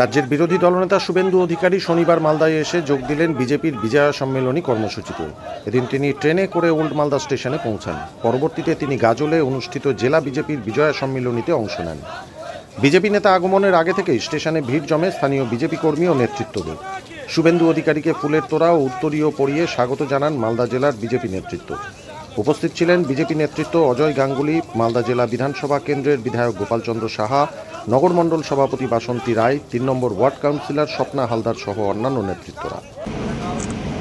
রাজ্যের বিরোধী দলনেতা শুভেন্দু অধিকারী শনিবার মালদায় এসে যোগ দিলেন বিজেপির বিজয়া সম্মেলনী কর্মসূচিতে। এদিন তিনি ট্রেনে করে ওল্ড মালদা স্টেশনে পৌঁছান। পরবর্তীতে তিনি গাজলে অনুষ্ঠিত জেলা বিজেপির বিজয়া সম্মেলনীতে অংশ নেন। বিজেপি নেতা আগমনের আগে থেকেই স্টেশনে ভিড় জমে স্থানীয় বিজেপি কর্মী ও নেতৃত্বদের শুভেন্দু অধিকারীকে ফুলের তোড়া ও উত্তরীয় পরিয়ে স্বাগত জানান মালদা জেলার বিজেপি নেতৃত্ব। উপস্থিত ছিলেন বিজেপি নেতৃত্ব অজয় গাঙ্গুলি, মালদা জেলা বিধানসভা কেন্দ্রের বিধায়ক গোপালচন্দ্র সাহা নগরমণ্ডল সভাপতি বাসন্তী রায়, তিন নম্বর ওয়ার্ড কাউন্সিলর স্বপ্না হালদার সহ অন্যান্য নেতৃত্বরা।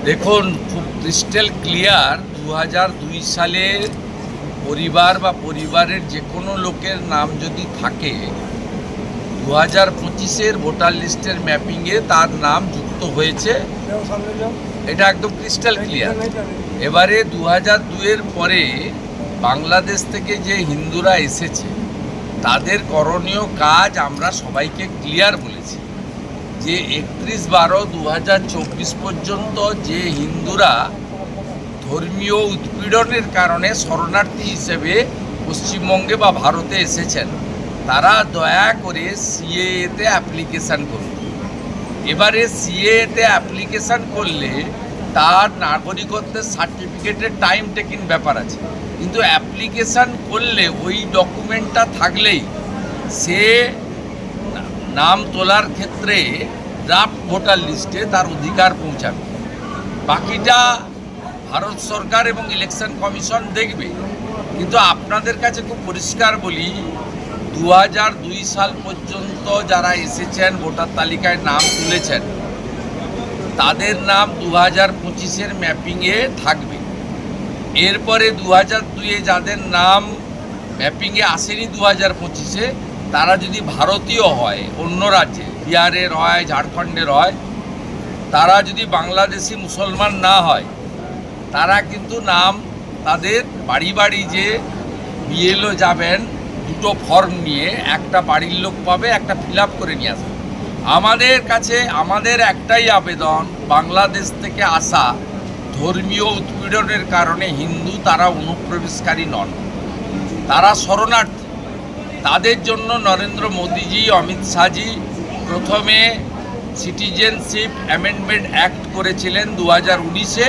দেখুন, খুব ক্রিস্টাল ক্লিয়ার দু সালে পরিবার বা পরিবারের যে কোনো লোকের নাম যদি থাকে দু হাজার পঁচিশের ভোটার লিস্টের ম্যাপিংয়ে তার নাম যুক্ত হয়েছে। এটা একদম ক্রিস্টাল ক্লিয়ার এবারে দু হাজার দুয়ের পরে বাংলাদেশ থেকে যে হিন্দুরা এসেছে তাদের করণীয় কাজ আমরা সবাইকে ক্লিয়ার বলেছি। যে একত্রিশ বারো দু পর্যন্ত যে হিন্দুরা ধর্মীয় উৎপীড়নের কারণে শরণার্থী হিসেবে পশ্চিমবঙ্গে বা ভারতে এসেছেন, তারা দয়া করে সিএতে অ্যাপ্লিকেশান করুন। এবারে সিএতে অ্যাপ্লিকেশান করলে তার নাগরিকত্বের সার্টিফিকেটের টাইম টেকিং ব্যাপার আছে। কিন্তু অ্যাপ্লিকেশান করলে ওই ডকুমেন্টটা থাকলেই সে নাম তোলার ক্ষেত্রে ড্রাফট ভোটার লিস্টে তার অধিকার পৌঁছাবে। বাকিটা ভারত সরকার এবং ইলেকশন কমিশন দেখবে। কিন্তু আপনাদের কাছে খুব পরিষ্কার বলি দু সাল পর্যন্ত যারা এসেছেন ভোটার তালিকায় নাম তুলেছেন, তাদের নাম দু হাজার পঁচিশের ম্যাপিংয়ে থাকবে। এরপরে দু হাজার দুইয়ে যাদের নাম ম্যাপিংয়ে আসেনি দু হাজার পঁচিশে, তারা যদি ভারতীয় হয়, অন্য রাজ্যে বিহারের হয় ঝাড়খণ্ডের হয় তারা যদি বাংলাদেশি মুসলমান না হয়, তারা কিন্তু নাম তাদের বাড়ি বাড়ি যে বিএলও যাবেন, দুটো ফর্ম নিয়ে একটা বাড়ির লোক পাবে, একটা ফিল করে নিয়ে আসবে। আমাদের কাছে, আমাদের একটাই আবেদন, বাংলাদেশ থেকে আসা ধর্মীয় উৎপীড়নের কারণে হিন্দু তারা অনুপ্রবেশকারী নন। তারা শরণার্থী। তাদের জন্য নরেন্দ্র মোদীজি, অমিত শাহজি প্রথমে সিটিজেনশিপ অ্যামেন্ডমেন্ট অ্যাক্ট করেছিলেন দু হাজার উনিশে।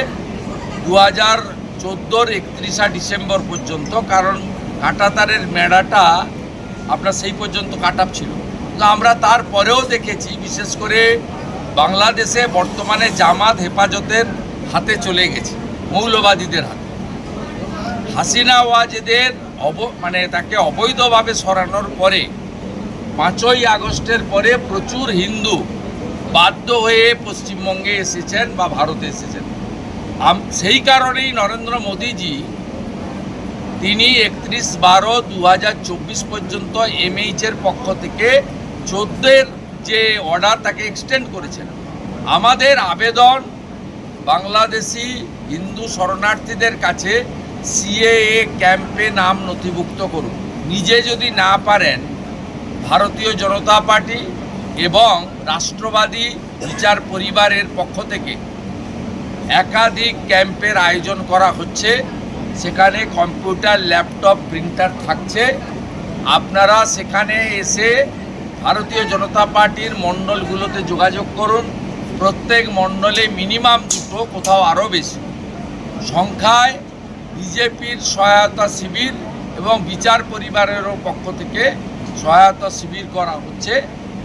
দু হাজার চোদ্দোর একত্রিশা ডিসেম্বর পর্যন্ত, কারণ কাঁটাতারের মেড়াটা আপনার সেই পর্যন্ত কাটাপ ছিল। আমরা তারপরেও দেখেছি, বিশেষ করে বাংলাদেশে বর্তমানে জামাত হেফাজতের হাতে চলে গেছে, মৌলবাদীদের হাতে। হাসিনা ওয়াজেদের অব মানে তাকে অবৈধভাবে সরানোর পরে, পাঁচই আগস্টের পরে প্রচুর হিন্দু বাধ্য হয়ে পশ্চিমবঙ্গে এসেছেন বা ভারতে এসেছেন। সেই কারণেই নরেন্দ্র মোদীজি তিনি একত্রিশ বারো দু পর্যন্ত এমএইচের পক্ষ থেকে চোদ্দের যে অর্ডার তাকে এক্সটেন্ড করেছেন। আমাদের আবেদন বাংলাদেশি হিন্দু শরণার্থীদের কাছে সিএএ ক্যাম্পে নাম নথিভুক্ত করুন। নিজে যদি না পারেন, ভারতীয় জনতা পার্টি এবং রাষ্ট্রবাদী বিচার পরিবারের পক্ষ থেকে একাধিক ক্যাম্পের আয়োজন করা হচ্ছে। সেখানে কম্পিউটার, ল্যাপটপ, প্রিন্টার থাকছে। আপনারা সেখানে এসে ভারতীয় জনতা পার্টির মণ্ডলগুলোতে যোগাযোগ করুন। প্রত্যেক মণ্ডলে মিনিমাম দুটো, কোথাও আরও বেশি। সংখ্যায় বিজেপির সহায়তা শিবির এবং বিচার পরিবারেরও পক্ষ থেকে সহায়তা শিবির করা হচ্ছে।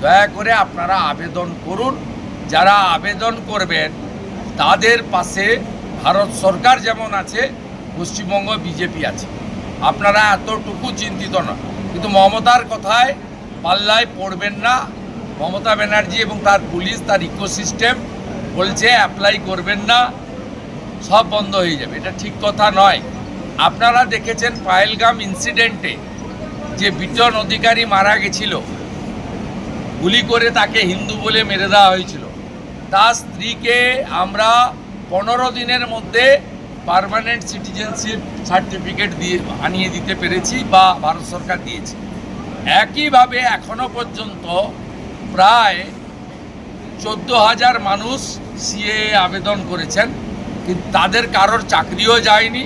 দয়া করে আপনারা আবেদন করুন। যারা আবেদন করবেন, তাদের পাশে ভারত সরকার যেমন আছে, পশ্চিমবঙ্গ বিজেপি আছে। আপনারা এতটুকু চিন্তিত না কিন্তু মমতার কথায় পাল্লায় পড়বেন না। মমতা ব্যানার্জি এবং তার পুলিশ, তার ইকোসিস্টেম বলছে অ্যাপ্লাই করবেন না, সব বন্ধ হয়ে যাবে। এটা ঠিক কথা নয়। আপনারা দেখেছেন পায়েলগাম ইনসিডেন্টে যে বিটন অধিকারী মারা গেছিল, গুলি করে তাকে হিন্দু বলে মেরে দেওয়া হয়েছিল। তার স্ত্রীকে আমরা পনেরো দিনের মধ্যে পার্মানেন্ট সিটিজেনশিপ সার্টিফিকেট দিয়ে আনিয়ে দিতে পেরেছি বা ভারত সরকার দিয়েছে। একইভাবে এখনও পর্যন্ত প্রায় চোদ্দ হাজার মানুষ সিএ আবেদন করেছেন। কিন্তু তাদের কারোর চাকরিও যায়নি,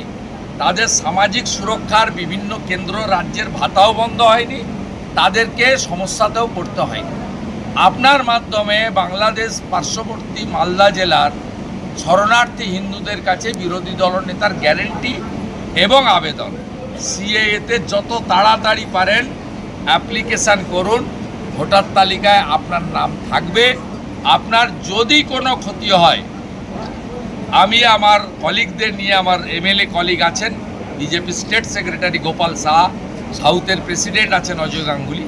তাদের সামাজিক সুরক্ষার বিভিন্ন কেন্দ্র রাজ্যের ভাতাও বন্ধ হয়নি, তাদেরকে সমস্যাতেও পড়তে হয়নি। আপনার মাধ্যমে বাংলাদেশ পার্শ্ববর্তী মালদা জেলার শরণার্থী হিন্দুদের কাছে বিরোধী দলনেতার গ্যারেন্টি এবং আবেদন। সিএএতে যত তাড়াতাড়ি পারেন অ্যাপ্লিকেশান করুন ভোটার তালিকায় আপনার নাম থাকবে আপনার যদি কোনো ক্ষতি হয়, আমি আমার কলিগদের নিয়ে আমার এমএলএ কলিগ আছেন, BJP state secretary Gopal Shah সাউথের প্রেসিডেন্ট আছেন অজয় গাঙ্গুলি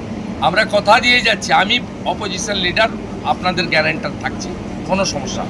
আমরা কথা দিয়ে যাচ্ছি, আমি অপোজিশন লিডার আপনাদের গ্যারেন্টার থাকছি, কোনো সমস্যা।